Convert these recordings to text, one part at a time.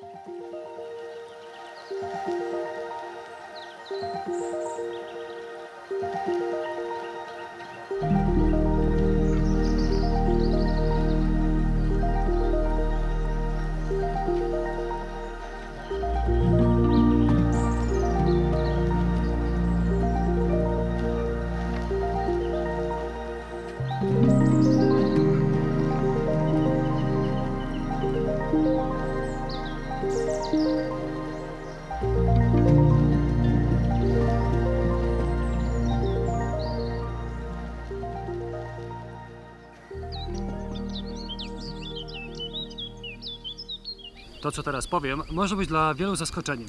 Thank you. To, co teraz powiem, może być dla wielu zaskoczeniem.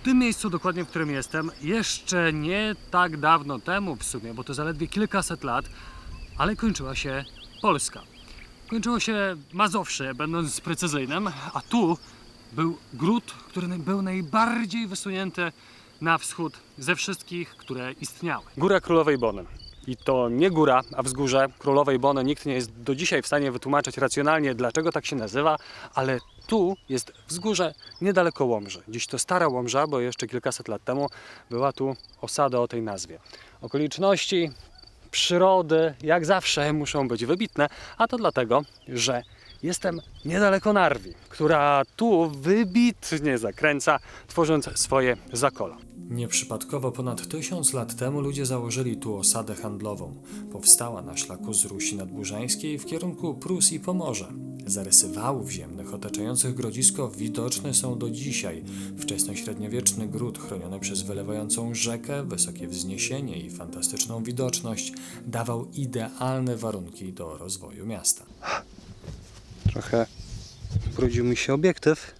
W tym miejscu, dokładnie w którym jestem, jeszcze nie tak dawno temu w sumie, bo to zaledwie kilkaset lat, ale kończyła się Polska. Kończyło się Mazowsze, będąc precyzyjnym, a tu był gród, który był najbardziej wysunięty na wschód ze wszystkich, które istniały. Góra Królowej Bony. I to nie góra, a wzgórze Królowej Bony. Nikt nie jest do dzisiaj w stanie wytłumaczyć racjonalnie, dlaczego tak się nazywa, ale tu jest wzgórze niedaleko Łomży. Dziś to stara Łomża, bo jeszcze kilkaset lat temu była tu osada o tej nazwie. Okoliczności przyrody, jak zawsze, muszą być wybitne, a to dlatego, że jestem niedaleko Narwi, która tu wybitnie zakręca, tworząc swoje zakola. Nieprzypadkowo ponad tysiąc lat temu ludzie założyli tu osadę handlową. Powstała na szlaku z Rusi Nadburzańskiej w kierunku Prus i Pomorza. Zarysy wałów ziemnych otaczających grodzisko widoczne są do dzisiaj. Wczesnośredniowieczny gród chroniony przez wylewającą rzekę, wysokie wzniesienie i fantastyczną widoczność dawał idealne warunki do rozwoju miasta. Trochę brudził mi się obiektyw,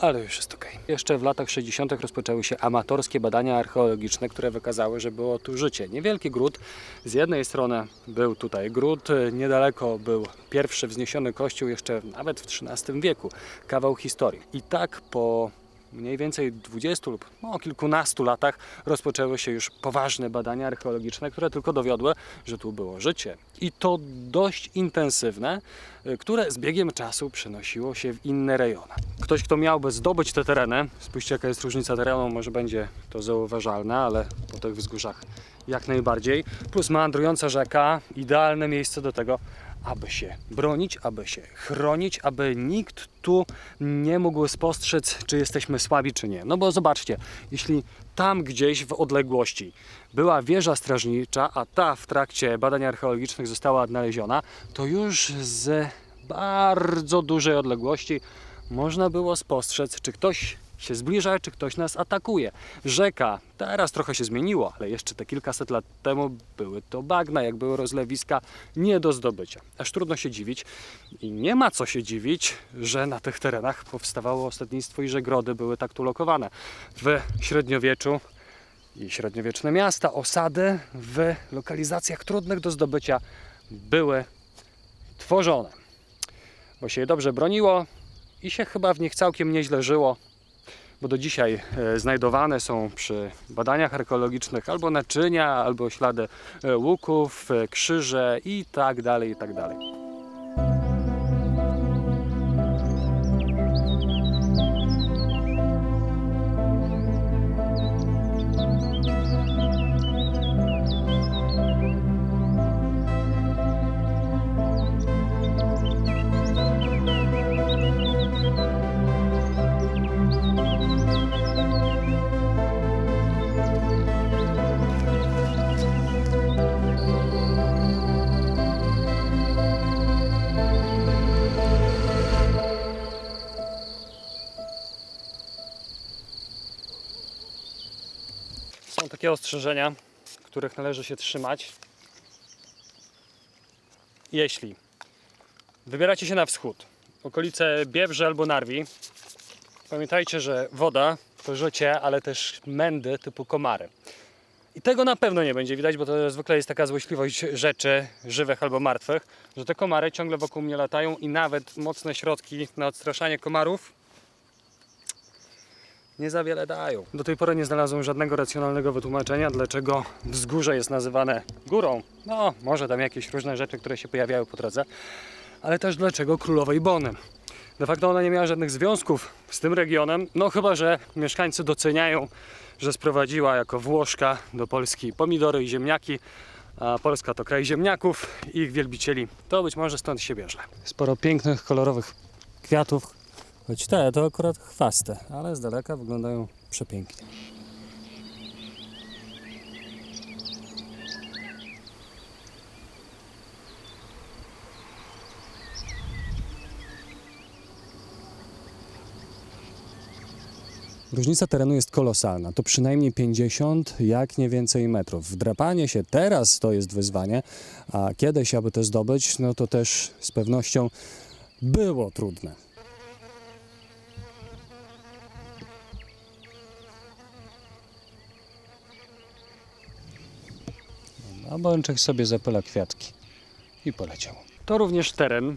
ale już jest ok. Jeszcze w latach 60. rozpoczęły się amatorskie badania archeologiczne, które wykazały, że było tu życie. Niewielki gród. Z jednej strony był tutaj gród, niedaleko był pierwszy wzniesiony kościół, jeszcze nawet w XIII wieku. Kawał historii. I tak po mniej więcej 20 lub no, kilkunastu latach rozpoczęły się już poważne badania archeologiczne, które tylko dowiodły, że tu było życie. I to dość intensywne, y, które z biegiem czasu przenosiło się w inne rejony. Ktoś, kto miałby zdobyć te tereny, spójrzcie jaka jest różnica terenu, może będzie to zauważalne, ale po tych wzgórzach jak najbardziej. Plus meandrująca rzeka, idealne miejsce do tego, aby się bronić, aby się chronić, aby nikt tu nie mógł spostrzec, czy jesteśmy słabi, czy nie. No bo zobaczcie, jeśli tam gdzieś w odległości była wieża strażnicza, a ta w trakcie badań archeologicznych została odnaleziona, to już z bardzo dużej odległości można było spostrzec, czy ktoś się zbliża, czy ktoś nas atakuje. Rzeka teraz trochę się zmieniło, ale jeszcze te kilkaset lat temu były to bagna, jak były rozlewiska, nie do zdobycia. Aż trudno się dziwić i nie ma co się dziwić, że na tych terenach powstawało ostatnictwo i że grody były tak tu lokowane. W średniowieczu i średniowieczne miasta, osady w lokalizacjach trudnych do zdobycia były tworzone, bo się je dobrze broniło i się chyba w nich całkiem nieźle żyło bo do dzisiaj e, znajdowane są przy badaniach archeologicznych albo naczynia, albo ślady e, łuków, e, krzyże i tak dalej, i tak dalej. Takie ostrzeżenia, których należy się trzymać. Jeśli wybieracie się na wschód, okolice Biebrze albo Narwi, pamiętajcie, że woda to życie, ale też mędy typu komary. I tego na pewno nie będzie widać, bo to zwykle jest taka złośliwość rzeczy żywych albo martwych, że te komary ciągle wokół mnie latają i nawet mocne środki na odstraszanie komarów nie za wiele dają. Do tej pory nie znalazłem żadnego racjonalnego wytłumaczenia, dlaczego wzgórze jest nazywane górą. No, może tam jakieś różne rzeczy, które się pojawiały po drodze, ale też dlaczego królowej Bony. De facto ona nie miała żadnych związków z tym regionem, no chyba, że mieszkańcy doceniają, że sprowadziła jako Włoszka do Polski pomidory i ziemniaki, a Polska to kraj ziemniaków i ich wielbicieli. To być może stąd się bierze. Sporo pięknych, kolorowych kwiatów, choć te to akurat chwaste, ale z daleka wyglądają przepięknie. Różnica terenu jest kolosalna. To przynajmniej 50, jak nie więcej metrów. Wdrapanie się teraz to jest wyzwanie, a kiedyś, aby to zdobyć, no to też z pewnością było trudne. A Bączek sobie zapyla kwiatki i poleciał. To również teren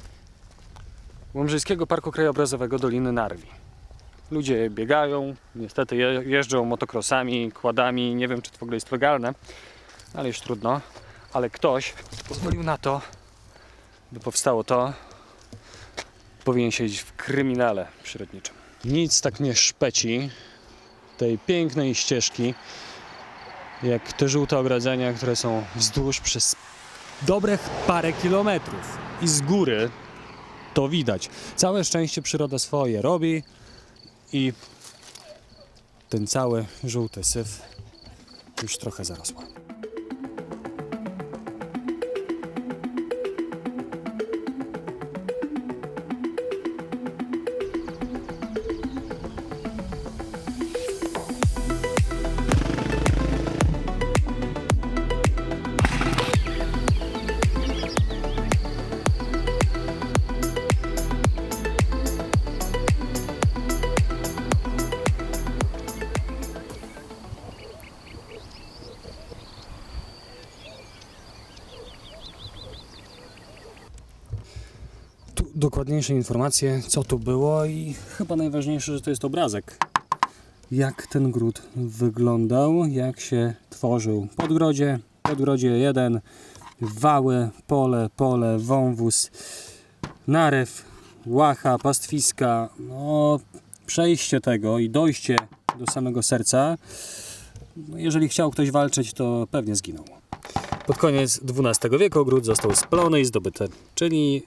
Łomżyńskiego Parku Krajobrazowego Doliny Narwi. Ludzie biegają, niestety je- jeżdżą motokrosami, kładami, nie wiem czy to w ogóle jest legalne, ale już trudno. Ale ktoś pozwolił na to, by powstało to, powinien siedzieć w kryminale przyrodniczym. Nic tak nie szpeci tej pięknej ścieżki, jak te żółte ogrodzenia, które są wzdłuż przez dobrych parę kilometrów. I z góry to widać. Całe szczęście przyroda swoje robi i ten cały żółty syf już trochę zarosła. Dokładniejsze informacje, co tu było i chyba najważniejsze, że to jest obrazek. Jak ten gród wyglądał, jak się tworzył. Podgrodzie, podgrodzie 1, wały, pole, pole, wąwóz, narew, łacha, pastwiska. No, przejście tego i dojście do samego serca. No, jeżeli chciał ktoś walczyć, to pewnie zginął. Pod koniec XII wieku gród został spalony i zdobyty, czyli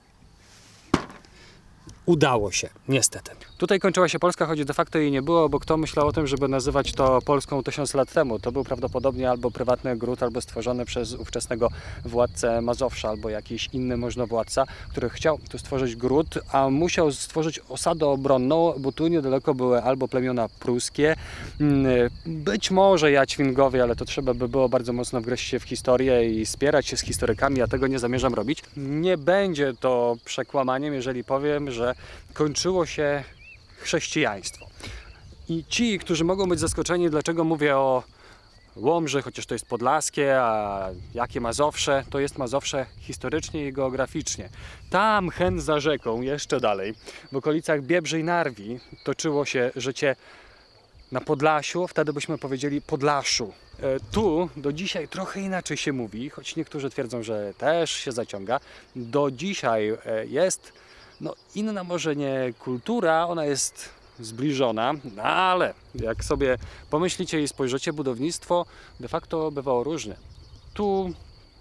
udało się, niestety. Tutaj kończyła się Polska, choć de facto jej nie było, bo kto myślał o tym, żeby nazywać to Polską tysiąc lat temu? To był prawdopodobnie albo prywatny gród, albo stworzony przez ówczesnego władcę Mazowsza, albo jakiś inny możnowładca, który chciał tu stworzyć gród, a musiał stworzyć osadę obronną, bo tu niedaleko były albo plemiona pruskie, mm, być może jaćwingowie, ale to trzeba by było bardzo mocno wgryźć się w historię i spierać się z historykami, ja tego nie zamierzam robić. Nie będzie to przekłamaniem, jeżeli powiem, że kończyło się chrześcijaństwo. I ci, którzy mogą być zaskoczeni, dlaczego mówię o Łomży, chociaż to jest podlaskie, a jakie Mazowsze, to jest Mazowsze historycznie i geograficznie. Tam, hen za rzeką, jeszcze dalej, w okolicach Biebrzy i Narwi toczyło się życie na Podlasiu, wtedy byśmy powiedzieli Podlaszu. E, Tu do dzisiaj trochę inaczej się mówi, choć niektórzy twierdzą, że też się zaciąga. Do dzisiaj e, jest no, inna może nie kultura, ona jest zbliżona, no, ale jak sobie pomyślicie i spojrzycie, budownictwo de facto bywało różne. Tu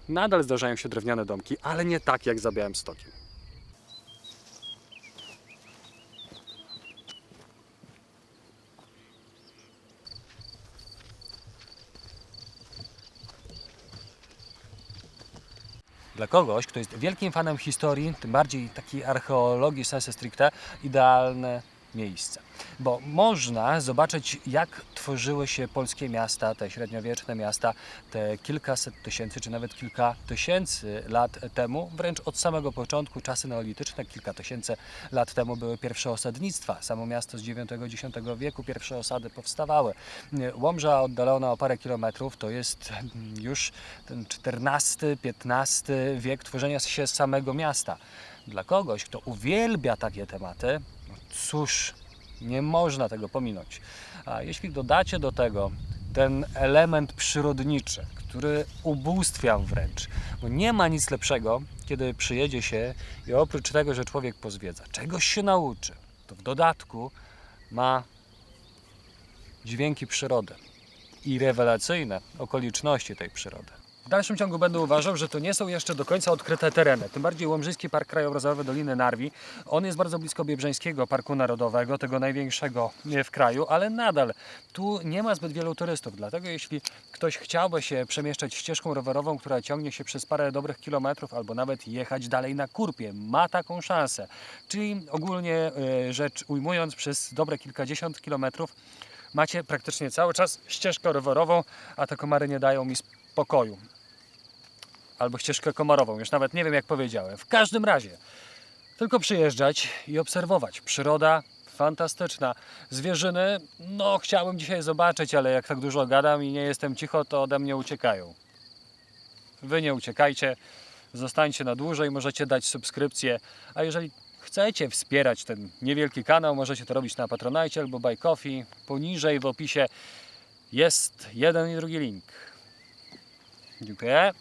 nadal zdarzają się drewniane domki, ale nie tak jak za Białymstokiem. Dla kogoś, kto jest wielkim fanem historii, tym bardziej takiej archeologii sensu stricte, idealne miejsce. Bo można zobaczyć, jak tworzyły się polskie miasta, te średniowieczne miasta, te kilkaset tysięcy, czy nawet kilka tysięcy lat temu, wręcz od samego początku, czasy neolityczne, kilka tysięcy lat temu były pierwsze osadnictwa. Samo miasto z IX-X wieku, pierwsze osady powstawały. Łomża oddalona o parę kilometrów to jest już ten XIV-XV wiek tworzenia się samego miasta. Dla kogoś, kto uwielbia takie tematy, no cóż, nie można tego pominąć. A jeśli dodacie do tego ten element przyrodniczy, który ubóstwia wręcz, bo nie ma nic lepszego, kiedy przyjedzie się i oprócz tego, że człowiek pozwiedza, czegoś się nauczy, to w dodatku ma dźwięki przyrody i rewelacyjne okoliczności tej przyrody. W dalszym ciągu będę uważał, że to nie są jeszcze do końca odkryte tereny. Tym bardziej Łomżyński Park Krajobrazowy Doliny Narwi. On jest bardzo blisko Biebrzeńskiego Parku Narodowego, tego największego w kraju, ale nadal tu nie ma zbyt wielu turystów. Dlatego jeśli ktoś chciałby się przemieszczać ścieżką rowerową, która ciągnie się przez parę dobrych kilometrów, albo nawet jechać dalej na kurpie, ma taką szansę. Czyli ogólnie e, rzecz ujmując, przez dobre kilkadziesiąt kilometrów macie praktycznie cały czas ścieżkę rowerową, a te komary nie dają mi spokoju. Albo ścieżkę komarową, już nawet nie wiem jak powiedziałem. W każdym razie, tylko przyjeżdżać i obserwować. Przyroda fantastyczna. Zwierzyny, no chciałem dzisiaj zobaczyć, ale jak tak dużo gadam i nie jestem cicho, to ode mnie uciekają. Wy nie uciekajcie, zostańcie na dłużej, możecie dać subskrypcję, a jeżeli chcecie wspierać ten niewielki kanał, możecie to robić na Patronite albo Buy Coffee. Poniżej w opisie jest jeden i drugi link. Dziękuję.